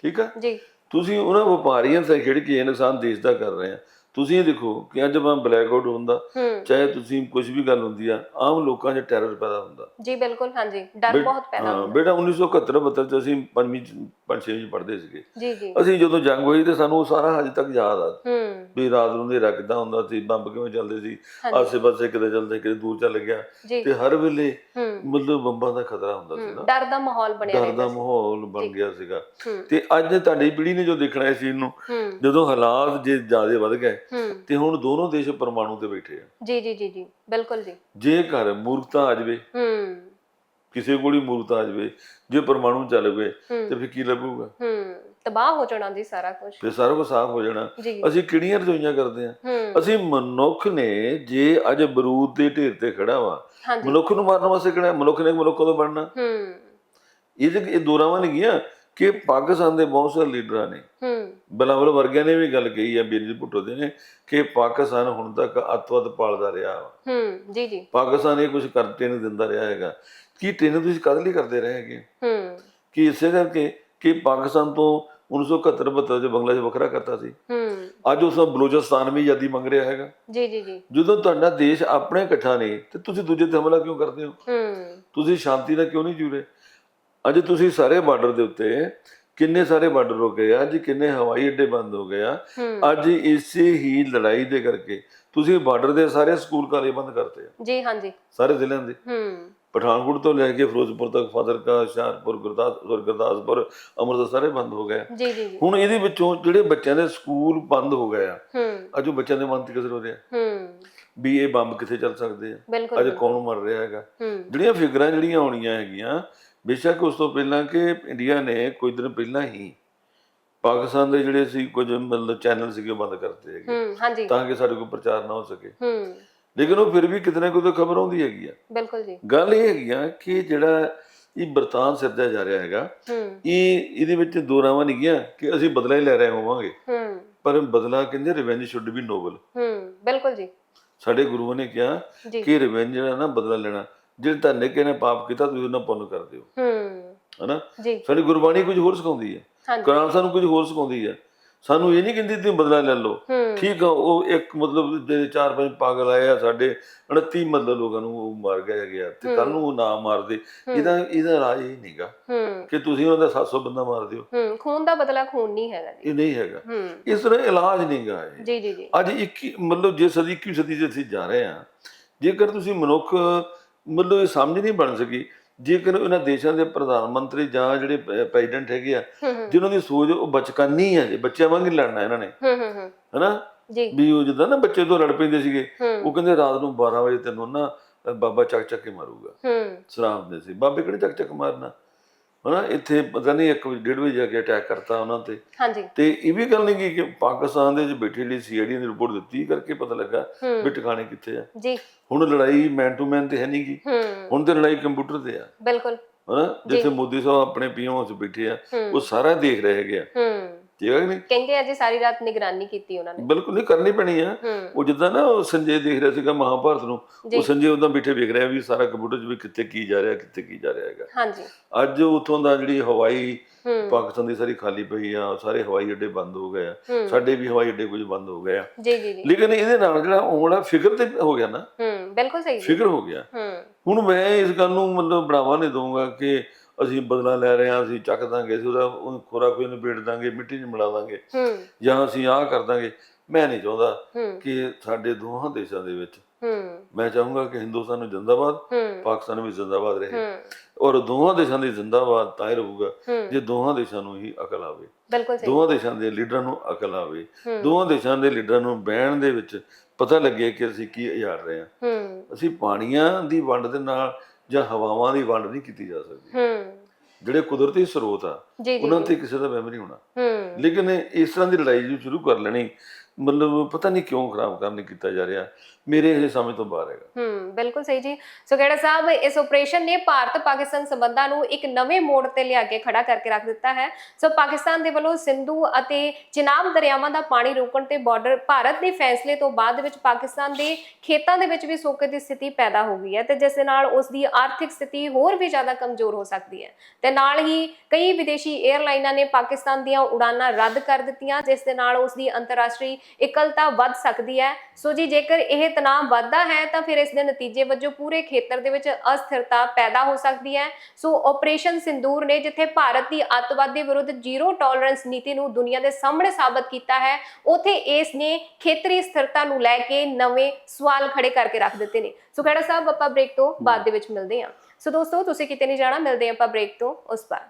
ਠੀਕ ਆ? ਜੀ। ਤੁਸੀਂ ਉਹਨਾਂ ਵਪਾਰੀਆਂ ਤੇ ਖਿੜ ਕੇ ਨੁਕਸਾਨ ਦੇਸ਼ ਦਾ ਕਰ ਰਹੇ ਆ। ਤੁਸੀਂ ਇਹ ਦੇਖੋ ਕਿ ਅੱਜ ਮੈਂ ਬਲੈਕ ਆਊਟ ਹੁੰਦਾ ਚਾਹੇ ਤੁਸੀਂ ਕੁਝ ਵੀ ਗੱਲ ਹੁੰਦੀ ਆ ਆਮ ਲੋਕਾਂ 'ਚ ਟੈਰਰ ਪੈਦਾ ਹੁੰਦਾ। ਜੀ ਬਿਲਕੁਲ ਹਾਂਜੀ। ਡਰ ਬਹੁਤ ਪੈਦਾ ਹਾਂ ਹੁੰਦਾ। ਬੇਟਾ 1971 72 ਚ ਅਸੀਂ ਪੰਜਵੀਂ ਪੰਜਵੀਂ ਚ ਪੜ੍ਹਦੇ ਸੀਗੇ। ਜੀ ਜੀ। ਅਸੀਂ ਜਦੋਂ ਜੰਗ ਹੋਈ ਤੇ ਸਾਨੂੰ ਉਹ ਸਾਰਾ ਹਜੇ ਤੱਕ ਯਾਦ ਆ। ਹੂੰ। ਵੀ ਰਾਤ ਨੂੰ ਹਨੇਰਾ ਕਿੱਦਾਂ ਹੁੰਦਾ ਸੀ ਬੰਬ ਕਿਵੇਂ ਚੱਲਦੇ ਸੀ ਆਸੇ-ਪਾਸੇ ਕਿਤੇ ਚੱਲਦੇ ਕਿਤੇ ਦੂਰ ਚੱਲ ਗਿਆ। ਤੇ ਹਰ ਵੇਲੇ ਮਤਲਬ ਬੰਬਾਂ ਦਾ ਖਤਰਾ ਹੁੰਦਾ ਸੀ ਨਾ। ਡਰ ਦਾ ਮਾਹੌਲ ਬਣਿਆ ਡਰ ਰਹਿੰਦਾ ਦਾ ਸੀ। ਮਾਹੌਲ ਬਣ। ਗਿਆ ਸੀਗਾ। ਤੇ ਅੱਜ ਤੁਹਾਡੀ ਪੀੜ੍ਹੀ ਨੇ ਜੋ ਦੇਖਣਾ ਇਸ ਚੀਜ਼ ਨੂੰ ਜਦੋਂ ਹਾਲਾਤ ਜੇ ਜ਼ਿਆਦਾ ਵੱਧ ਗਏ ਤੇ ਹੁਣ ਦੋਨੋਂ ਦੇਸ਼ ਪਰਮਾਣੂ ਤੇ ਬੈਠੇ ਆ। ਜੀ ਜੀ ਜੀ ਜੀ ਬਿਲਕੁਲ ਜੀ। ਜੇ ਘਰ ਮੂਰਖਤਾ ਆ ਜਾਵੇ ਹੂੰ। ਕਿਸੇ ਕੋਲ ਹੀ ਮੂਰਖਤਾ ਆ ਜਾਵੇ ਜੇ ਪਰਮਾਣੂ ਚੱਲ ਗਏ ਤੇ ਫਿਰ ਕੀ ਲੱਗੂਗਾ ਹੂੰ ਤਬਾਹ ਹੋ ਜਾਣਾ ਜੀ ਸਾਰਾ ਕੁਝ ਫਿਰ ਸਾਰਾ ਕੁਝ ਸਾਫ਼ ਹੋ ਜਾਣਾ। ਅਸੀਂ ਕਿਹੜੀਆਂ ਰਜੋਈਆਂ ਕਰਦੇ ਆ ਅਸੀਂ ਮਨੁੱਖ ਨੇ ਜੇ ਅੱਜ ਬਰੂਦ ਦੇ ਢੇਰ ਤੇ ਖੜਾ ਵਾ ਮਨੁੱਖ ਨੂੰ ਮਾਰਨ ਵਾਸਤੇ ਕਿਹੜਾ ਮਨੁੱਖ ਨੇ ਮਨੁੱਖ ਕਦੋਂ ਬਣਨਾ? ਹੂੰ। ਇਹ ਜੇ ਇਹ ਦੋਰਾਵਾਂ ਨਹੀਂ ਗਿਆ ਕਿ ਪਾਕਿਸਤਾਨ ਦੇ ਬਹੁਤ ਸਾਰੇ ਲੀਡਰਾਂ ਨੇ। ਹੂੰ। ਬਲਾਵਲ ਵਰਗਿਆਂ ਨੇ ਵੀ ਗੱਲ ਕਹੀ ਆ ਬੀਰਜੀ ਭੁੱਟੋ ਦੇ ਨੇ ਕਿ ਪਾਕਿਸਤਾਨ ਹੁਣ ਤੱਕ ਅੱਤਵਾਦ ਪਾਲਦਾ ਰਿਹਾ ਵਾ। ਹੂੰ ਜੀ ਜੀ। ਪਾਕਿਸਤਾਨ ਇਹ ਕੁਝ ਕਰਤੇ ਨਹੀਂ ਦਿੰਦਾ ਰਿਹਾ ਹੈਗਾ। ਕੀ ਟ੍ਰੇਨ ਤੁਸੀਂ ਕਦ ਲਈ ਕਰਦੇ ਰਹੇ ਹੈਗੇ? ਹੂੰ। ਕਿ ਇਸੇ ਕਰਕੇ ਕਿ ਪਾਕਿਸਤਾਨ ਤੋਂ 1971 72 ਚ ਬੰਗਲਾਦੇਸ਼ ਵੱਖਰਾ ਕਰਤਾ ਸੀ? ਹੂੰ। ਅੱਜ ਉਸ ਦਾ ਬਲੋਚਿਸਤਾਨ ਵੀ ਆਜ਼ਾਦੀ ਮੰਗ ਰਿਹਾ ਹੈਗਾ। ਜੀ ਜੀ ਜੀ। ਜਦੋਂ ਤੁਹਾਡਾ ਦੇਸ਼ ਆਪਣੇ ਇਕੱਠਾ ਨਹੀਂ ਤੇ ਤੁਸੀਂ ਦੂਜੇ ਤੇ ਹਮਲਾ ਕਿਉਂ ਕਰਦੇ ਹੋ? ਹੂੰ। ਤੁਸੀਂ ਸ਼ਾਂਤੀ ਨਾਲ ਕਿਉਂ ਨਹੀਂ ਜੁੜੇ? ਅੱਜ ਤੁਸੀਂ ਸਾਰੇ ਬਾਰਡਰ ਦੇ ਉੱਤੇ ਕਿੰਨੇ ਸਾਰੇ ਬਾਰਡਰ ਹੋ ਗਏ ਆ? ਅੱਜ ਕਿੰਨੇ ਹਵਾਈ ਅੱਡੇ ਬੰਦ ਹੋ ਗਏ ਆ? ਅੱਜ ਇਸੇ ਹੀ ਲੜਾਈ ਦੇ ਕਰਕੇ ਤੁਸੀਂ ਬਾਰਡਰ ਦੇ ਸਾਰੇ ਸਕੂਲ ਕਾਲਜ ਬੰਦ ਕਰਤੇ ਆ? ਜੀ ਹਾਂਜੀ। ਸਾਰੇ ਜ਼ਿਲ੍ਹਿਆਂ ਦੇ? ਹੂੰ। ਪਠਾਨਕੋਟ ਤੋਂ ਲੈ ਕੇ ਫਿਰੋਜ਼ਪੁਰ ਤੱਕ ਫਾਜ਼ਿਲਕਾ ਹੁਸ਼ਿਆਰਪੁਰ ਗੁਰਦਾਸਪੁਰ ਗੁਰਦਾਸਪੁਰ ਅੰਮ੍ਰਿਤਸਰ ਸਾਰੇ ਬੰਦ ਹੋ ਗਏ। ਜੀ ਜੀ ਹੁਣ ਇਹਦੇ ਵਿੱਚੋਂ ਜਿਹੜੇ ਬੱਚਿਆਂ ਦੇ ਸਕੂਲ ਬੰਦ ਹੋ ਗਏ ਆ ਹੂੰ। ਅੱਜ ਉਹ ਬੱਚਿਆਂ ਦੇ ਮਨ ਤੇ ਕਿਸਰ ਹੋ ਰਿਹਾ ਹੂੰ। ਵੀ ਇਹ ਬੰਬ ਕਿੱਥੇ ਚੱਲ ਸਕਦੇ ਆ? ਅੱਜ। ਕੌਣ ਮਰ ਰਿਹਾ ਹੈਗਾ? ਜਿਹੜੀਆਂ ਫਿਗਰਾਂ ਜਿਹੜੀਆਂ ਆਉਣੀਆਂ ਹੈਗੀਆਂ ਬੇਸ਼ੱਕ ਉਸ ਤੋਂ ਪਹਿਲਾਂ ਕਿ ਇੰਡੀਆ ਨੇ ਕੁਝ ਦਿਨ ਪਹਿਲਾਂ ਹੀ ਪਾਕਿਸਤਾਨ ਦੇ ਜਿਹੜੇ ਸੀ ਕੁਝ ਮਤਲਬ ਚੈਨਲ ਸੀਗੇ ਬੰਦ ਕਰਤੇ ਹੈਗੇ। ਤਾਂ ਕਿ ਸਾਡੇ ਕੋਲ ਪ੍ਰਚਾਰ ਨਾ ਹੋ ਸਕੇ। ਲੇਕਿਨ ਉਹ ਫਿਰ ਵੀ ਕਿਤੇ ਨਾ ਕਿਤੇ ਖਬਰ ਆਉਂਦੀ ਹੈਗੀ ਆ। ਬਿਲਕੁਲ ਜੀ। ਗੱਲ ਇਹ ਹੈਗੀ ਆ ਕਿ ਜਿਹੜਾ ਇਹ ਬਰਤਾਨ ਸਿਰਜਿਆ ਜਾ ਰਿਹਾ ਹੈਗਾ ਇਹ ਇਹਦੇ ਵਿੱਚ ਦੋ ਰਾਵਾਂ ਨਹੀਂ ਗਿਆ ਕਿ ਅਸੀਂ ਬਦਲਾ ਹੀ ਲੈ ਰਹੇ ਹੋਵਾਂਗੇ। ਪਰ ਬਦਲਾ ਕਹਿੰਦੇ ਰਿਵੈਂਜ ਸ਼ੁੱਡ ਬੀ ਨੋਬਲ ਹੂੰ ਬਿਲਕੁਲ ਜੀ। ਸਾਡੇ ਗੁਰੂਆਂ ਨੇ ਕਿਹਾ ਕਿ ਰਿਵੈਂਜ ਜਿਹੜਾ ਨਾ ਬਦਲਾ ਲੈਣਾ। ਜਿਹੜੇ ਧੰਨੇ ਕੇ ਨੇ ਪਾਪ ਕੀਤਾ ਤੁਸੀਂ ਉਹਨਾਂ ਪੁੰਨ ਕਰਦੇ ਹੋ ਹੂੰ। ਹਨਾ? ਜੀ। ਸਾਡੀ ਗੁਰਬਾਣੀ ਕੁਝ ਹੋਰ ਸਿਖਾਉਂਦੀ ਹੈ। ਕੁਰਾਨ ਸਾਨੂੰ ਕੁਝ ਹੋਰ ਸਿਖਾਉਂਦੀ ਹੈ। ਸਾਨੂੰ ਇਹ ਨਹੀਂ ਕਹਿੰਦੀ ਤੁਸੀਂ ਬਦਲਾ ਲੈ ਲਓ। ਹੂੰ। ਠੀਕ ਆ ਉਹ ਇੱਕ ਮਤਲਬ ਜਿਹੜੇ ਚਾਰ ਪੰਜ ਪਾਗਲ ਆਏ ਆ ਸਾਡੇ 29 ਮਤਲਬ ਲੋਕਾਂ ਨੂੰ ਉਹ ਮਾਰ ਗਿਆ ਗਿਆ ਤੇ ਕੱਲ ਨੂੰ ਉਹ ਨਾ ਮਾਰਦੇ। ਇਹਦਾ ਇਹਦਾ ਰਾਜ ਇਹ ਨਹੀਂਗਾ ਹੂੰ। ਕਿ ਤੁਸੀਂ ਉਹਨਾਂ ਦਾ 700 ਬੰਦਾ ਮਾਰ ਦਿਓ। ਹੂੰ ਖੂਨ ਦਾ ਬਦਲਾ ਖੂਨ ਨਹੀਂ ਹੈਗਾ ਜੀ। ਇਹ ਨਹੀਂ ਹੈਗਾ। ਹੂੰ। ਇਸ ਤਰ੍ਹਾਂ ਇਲਾਜ ਨਹੀਂਗਾ ਇਹ। ਜੀ ਜੀ ਜੀ। ਅੱਜ 21 ਮਤਲਬ ਜੇ ਸਦੀ 21 ਸਦੀ 'ਚ ਅਸੀਂ ਜਾ ਰਹੇ ਹਾਂ ਜੇਕਰ ਤੁਸੀਂ ਮਨੁੱਖ ਮਤਲਬ ਇਹ ਸਮਝ ਨਹੀਂ ਬਣ ਸਕੀ। ਜੇਕਰ ਇਹਨਾਂ ਦੇਸ਼ਾਂ ਦੇ ਪ੍ਰਧਾਨ ਮੰਤਰੀ ਜਾਂ ਜਿਹੜੇ ਪ੍ਰੈਜ਼ੀਡੈਂਟ ਹੈਗੇ ਆ ਜਿਨ੍ਹਾਂ ਦੀ ਸੋਚ ਉਹ ਬਚਕਾਨੀ ਹੈ ਜੇ ਬੱਚਿਆਂ ਵਾਂਗ ਹੀ ਲੜਨਾ ਇਹਨਾਂ ਨੇ। ਹੂੰ ਹੂੰ ਹੂੰ। ਹਨਾ? ਜੀ। ਵੀ ਉਹ ਜਿੱਦਾਂ ਨਾ ਬੱਚੇ ਤੋਂ ਲੜ ਪੈਂਦੇ ਸੀਗੇ ਉਹ ਕਹਿੰਦੇ ਰਾਤ ਨੂੰ 12 ਵਜੇ ਤੈਨੂੰ ਨਾ ਬਾਬਾ ਚੱਕ ਚੱਕ ਕੇ ਮਾਰੂਗਾ। ਹੂੰ। ਸਰਾਮ ਦੇ ਸੀ। ਬਾਬੇ ਕਿਹੜੇ ਚੱਕ ਚੱਕ ਮਾਰਨਾ? ਹਨਾ ਇੱਥੇ ਪਤਾ ਨਹੀਂ ਇੱਕ ਡੇਢ ਵਜੇ ਜਾ ਕੇ ਅਟੈਕ ਕਰਤਾ ਉਹਨਾਂ ਤੇ। ਹਾਂਜੀ। ਤੇ ਇਹ ਵੀ ਗੱਲ ਨਹੀਂ ਕਿ ਪਾਕਿਸਤਾਨ ਦੇ ਵਿੱਚ ਬੈਠੇ ਲਈ ਸੀਆਈਡੀ ਨੇ ਰਿਪੋਰਟ ਦਿੱਤੀ ਕਰਕੇ ਪਤਾ ਲੱਗਾ ਵੀ ਟਿਕਾਣੇ ਕਿੱਥੇ ਆ। ਜੀ। ਹੁਣ ਲੜਾਈ ਮੈਨ ਟੂ ਮੈਨ ਤੇ ਹੈ ਨਹੀਂ ਗੀ। ਹੂੰ। ਹੁਣ ਤੇ ਲੜਾਈ ਕੰਪਿਊਟਰ ਤੇ ਆ। ਬਿਲਕੁਲ। ਹਨਾ ਜਿੱਥੇ ਮੋਦੀ ਸਾਹਿਬ ਆਪਣੇ ਪੀਓ 'ਚ ਬੈਠੇ ਆ ਉਹ ਸਾਰਾ ਦੇਖ ਰਹੇ ਹੈਗੇ ਆ। ਹੂੰ। ਠੀਕ ਹੈ ਨਹੀਂ। ਕਹਿੰਦੇ ਆ ਜੀ ਸਾਰੀ ਰਾਤ ਨਿਗਰਾਨੀ ਕੀਤੀ ਉਹਨਾਂ ਨੇ। ਬਿਲਕੁਲ ਨਹੀਂ ਕਰਨੀ ਪੈਣੀ ਆ। ਉਹ ਜਿੱਦਾਂ ਨਾ ਉਹ ਸੰਜੇ ਦੇਖ ਰਿਹਾ ਸੀਗਾ ਮਹਾਭਾਰਤ ਨੂੰ। ਉਹ ਸੰਜੇ ਉਦਾਂ ਬੈਠੇ ਵੇਖ ਰਿਹਾ ਵੀ ਸਾਰਾ ਕੰਪਿਊਟਰ 'ਚ ਵੀ ਕਿੱਥੇ ਕੀ ਜਾ ਰਿਹਾ ਕਿੱਥੇ ਕੀ ਜਾ ਰਿਹਾ ਹੈਗਾ। ਹਾਂਜੀ। ਅੱਜ ਉਥੋਂ ਦਾ ਜਿਹੜੀ ਹਵਾਈ ਪਾਕਿਸਤਾਨ ਦੀ ਸਾਰੀ ਖਾਲੀ ਪਈ ਆ ਸਾਰੇ ਹਵਾਈ ਅੱਡੇ ਬੰਦ ਹੋ ਗਏ ਆ। ਸਾਡੇ ਵੀ ਹਵਾਈ ਅੱਡੇ ਕੁਝ ਬੰਦ ਹੋ ਗਏ ਆ। ਜੀ ਜੀ ਜੀ। ਲੇਕਿਨ ਇਹਦੇ ਨਾਲ ਜਿਹੜਾ ਉਹ ਜਿਹੜਾ ਫਿਕਰ ਤੇ ਹੋ ਗਿਆ ਨਾ। ਹੂੰ ਬਿਲਕੁਲ ਸਹੀ ਫਿਕਰ ਹੋ ਗਿਆ। ਹੂੰ। ਹੁਣ ਮੈਂ ਇਸ ਗੱਲ ਨੂੰ ਮਤਲਬ ਬੜਾਵਾ ਨਹੀਂ ਦਊਂਗਾ ਕਿ ਅਸੀਂ ਬਦਲਾ ਲੈ ਰਹੇ ਹਾਂ ਅਸੀਂ ਚੱਕ ਦਾਂਗੇ ਅਸੀਂ ਉਹਦਾ ਉਹ ਖੋਰਾ ਕੋਈ ਨਿਬੇੜ ਦਾਂਗੇ ਮਿੱਟੀ 'ਚ ਮਿਲਾ ਦਾਂਗੇ। ਹੂੰ। ਜਾਂ ਅਸੀਂ ਆਹ ਕਰ ਦਾਂਗੇ। ਮੈਂ ਨਹੀਂ ਚਾਹੁੰਦਾ ਕਿ ਸਾਡੇ ਦੋਹਾਂ ਦੇਸ਼ਾਂ ਦੇ ਵਿੱਚ ਹੂੰ। ਮੈਂ ਚਾਹੂੰਗਾ ਕਿ ਹਿੰਦੁਸਤਾਨ ਨੂੰ ਜਿੰਦਾਬਾਦ ਪਾਕਿਸਤਾਨ ਵੀ ਜਿੰਦਾਬਾਦ ਰਹੇ। ਔਰ ਦੋਹਾਂ ਦੇਸ਼ਾਂ ਦੀ ਜਿੰਦਾਬਾਦ ਤਾਂ ਹੀ। ਰਹੂਗਾ ਜੇ ਦੋਹਾਂ ਦੇਸ਼ਾਂ ਨੂੰ ਹੀ ਅਕਲ ਆਵੇ। ਦੋਹਾਂ ਦੇਸ਼ਾਂ ਦੇ ਲੀਡਰਾਂ ਨੂੰ ਅਕਲ ਆਵੇ। ਦੋਹਾਂ ਦੇਸ਼ਾਂ ਦੇ ਲੀਡਰਾਂ ਨੂੰ ਬਹਿਣ ਦੇ ਵਿੱਚ ਪਤਾ ਲੱਗੇ ਕਿ ਅਸੀਂ ਕੀ ਉਜਾੜ ਰਹੇ ਹੂੰ। ਅਸੀਂ ਪਾਣੀਆਂ ਦੀ ਵੰਡ ਦੇ ਨਾਲ ਜਾਂ ਹਵਾਵਾਂ ਦੀ ਵੰਡ ਨਹੀਂ ਕੀਤੀ ਜਾ ਸਕਦੀ। ਹੂੰ। ਜਿਹੜੇ ਕੁਦਰਤੀ ਸਰੋਤ ਆ ਜੀ ਜੀ ਉਹਨਾਂ ਤੇ ਕਿਸੇ ਦਾ ਵਹਿਮ ਨਹੀਂ ਹੋਣਾ। ਹੂੰ। ਲੇਕਿਨ ਇਸ ਤਰ੍ਹਾਂ ਦੀ ਲੜਾਈ ਜੋ ਸ਼ੁਰੂ ਕਰ ਲੈਣੀ ਮਤਲਬ ਪਤਾ ਨਹੀਂ ਕਿਉਂ ਖਰਾਬ ਕਰਨ ਲਈ ਕੀਤਾ ਜਾ ਰਿਹਾ। ਮੇਰੇ ਇਹ ਸਮਝ ਤੋਂ ਬਾਹਰ ਹੈਗਾ। ਹੂੰ, ਬਿਲਕੁਲ ਸਹੀ ਜੀ। ਸੋ ਖੇੜਾ ਸਾਹਿਬ, ਇਸ ਆਪਰੇਸ਼ਨ ਨੇ ਭਾਰਤ ਪਾਕਿਸਤਾਨ ਸੰਬੰਧਾਂ ਨੂੰ ਇੱਕ ਨਵੇਂ ਮੋੜ ਤੇ ਲਿਆ ਕੇ ਖੜਾ ਕਰਕੇ ਰੱਖ ਦਿੱਤਾ ਹੈ। ਸੋ ਪਾਕਿਸਤਾਨ ਦੇ ਵੱਲੋਂ ਸਿੰਧੂ ਅਤੇ ਚਿਨਾਬ ਦਰਿਆਵਾਂ ਦਾ ਪਾਣੀ ਰੋਕਣ ਤੇ ਬਾਰਡਰ ਭਾਰਤ ਦੇ ਫੈਸਲੇ ਤੋਂ ਬਾਅਦ ਵਿੱਚ ਪਾਕਿਸਤਾਨ ਦੇ ਖੇਤਾਂ ਦੇ ਵਿੱਚ ਵੀ ਸੋਕੇ ਦੀ ਸਥਿਤੀ ਪੈਦਾ ਹੋ ਗਈ ਹੈ ਤੇ ਜਿਸ ਦੇ ਨਾਲ ਉਸ ਦੀ ਆਰਥਿਕ ਸਥਿਤੀ ਹੋਰ ਵੀ ਜ਼ਿਆਦਾ ਕਮਜ਼ੋਰ ਹੋ ਸਕਦੀ ਹੈ। ਤੇ ਨਾਲ ਹੀ ਕਈ ਵਿਦੇਸ਼ੀ 에ਅਰਲਾਈਨਾਂ ਨੇ ਪਾਕਿਸਤਾਨ ਦੀਆਂ ਉਡਾਨਾਂ ਰੱਦ ਕਰ ਦਿੱਤੀਆਂ, ਜਿਸ ਦੇ ਨਾਲ ਉਸ ਦੀ ਅੰਤਰਰਾਸ਼ਟਰੀ ਇਕਲਤਾ ਵੱਧ ਸਕਦੀ ਹੈ। ਸੋ ਜੀ, ਜੇਕਰ ਇਹ ਤਣਾਅ ਵੱਧਦਾ ਹੈ, ਤਾਂ ਫਿਰ ਇਸ ਦੇ ਨਤੀਜੇ ਵਜੋਂ ਪੂਰੇ ਖੇਤਰ ਦੇ ਵਿੱਚ ਅਸਥਿਰਤਾ ਪੈਦਾ ਹੋ ਸਕਦੀ ਹੈ। ਸੋ ਆਪਰੇਸ਼ਨ ਸਿੰਦੂਰ ਨੇ ਜਿੱਥੇ ਭਾਰਤ ਦੀ ਅੱਤਵਾਦ ਦੇ ਵਿਰੁੱਧ ਜ਼ੀਰੋ ਟੋਲਰੈਂਸ ਨੀਤੀ ਨੂੰ ਦੁਨੀਆ ਦੇ ਸਾਹਮਣੇ ਸਾਬਤ ਕੀਤਾ ਹੈ, ਉਥੇ ਇਸ ਨੇ ਖੇਤਰੀ ਸਥਿਰਤਾ ਨੂੰ ਲੈ ਕੇ ਨਵੇਂ ਸਵਾਲ ਖੜੇ ਕਰਕੇ ਰੱਖ ਦਿੱਤੇ ਨੇ। ਸੋ ਖੜਾ ਸਾਹਿਬ, ਆਪਾਂ ਬ੍ਰੇਕ ਤੋਂ ਬਾਅਦ ਦੇ ਵਿੱਚ ਮਿਲਦੇ ਹਾਂ। ਸੋ ਦੋਸਤੋ, ਤੁਸੀਂ ਕਿਤੇ ਨਹੀਂ ਜਾਣਾ, ਮਿਲਦੇ ਆਪਾਂ ਬ੍ਰੇਕ ਤੋਂ ਉਸ ਪਾਰ